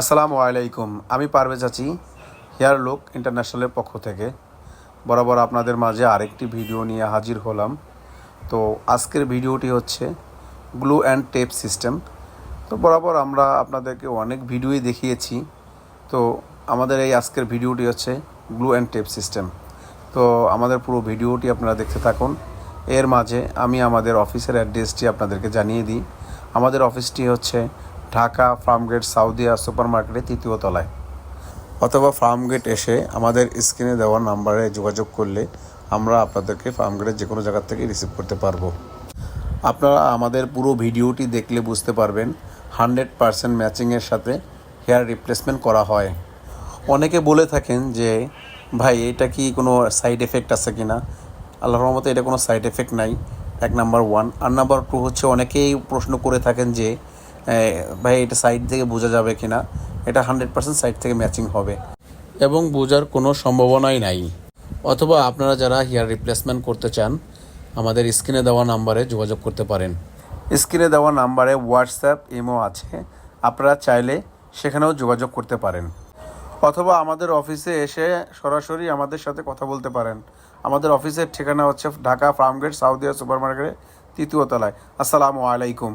আসসালামু আলাইকুম। আমি পারভেজ আছি হেয়ার লুক ইন্টারন্যাশনালের পক্ষ থেকে। বরাবর আপনাদের মাঝে আরেকটি ভিডিও নিয়ে হাজির হলাম। তো আজকের ভিডিওটি হচ্ছে গ্লু অ্যান্ড টেপ সিস্টেম। তো বরাবর আমরা আপনাদেরকে অনেক ভিডিওই দেখিয়েছি। তো আমাদের এই আজকের ভিডিওটি হচ্ছে গ্লু অ্যান্ড টেপ সিস্টেম। তো আমাদের পুরো ভিডিওটি আপনারা দেখতে থাকুন। এর মাঝে আমি আমাদের অফিসের অ্যাড্রেসটি আপনাদেরকে জানিয়ে দিই। আমাদের অফিসটি হচ্ছে ঢাকা ফার্মগেট সাউদিয়া সুপার মার্কেটের তৃতীয় তলায়। অথবা ফার্মগেট এসে আমাদের স্ক্রিনে দেওয়া নাম্বারে যোগাযোগ করলে আমরা আপনাদেরকে ফার্মগেটের যে কোনো জায়গা থেকে রিসিভ করতে পারব। আপনারা আমাদের পুরো ভিডিওটি দেখলে বুঝতে পারবেন, হান্ড্রেড পারসেন্ট ম্যাচিংয়ের সাথে হেয়ার রিপ্লেসমেন্ট করা হয়। অনেকে বলে থাকেন যে, ভাই, এটা কি কোনো সাইড এফেক্ট আছে কি না আল্লাহর রহমতে এটা কোনো সাইড এফেক্ট নাই, এক নাম্বার ওয়ান আর নাম্বার টু হচ্ছে, অনেকেই প্রশ্ন করে থাকেন যে ভাই, এটা সাইড থেকে বোঝা যাবে কি না এটা হান্ড্রেড পার্সেন্ট সাইড থেকে ম্যাচিং হবে। এবং বোঝার কোনো সম্ভাবনাই নাই। অথবা আপনারা যারা হেয়ার রিপ্লেসমেন্ট করতে চান, আমাদের স্ক্রিনে দেওয়া নাম্বারে যোগাযোগ করতে পারেন। স্ক্রিনে দেওয়া নাম্বারে হোয়াটসঅ্যাপ ইমো আছে। আপনারা চাইলে সেখানেও যোগাযোগ করতে পারেন। অথবা আমাদের অফিসে এসে সরাসরি আমাদের সাথে কথা বলতে পারেন। আমাদের অফিসের ঠিকানা হচ্ছে ঢাকা, ফার্মগেট, সাউদিয়া সুপার মার্কেটের তৃতীয় তলায়। আসসালামু আলাইকুম।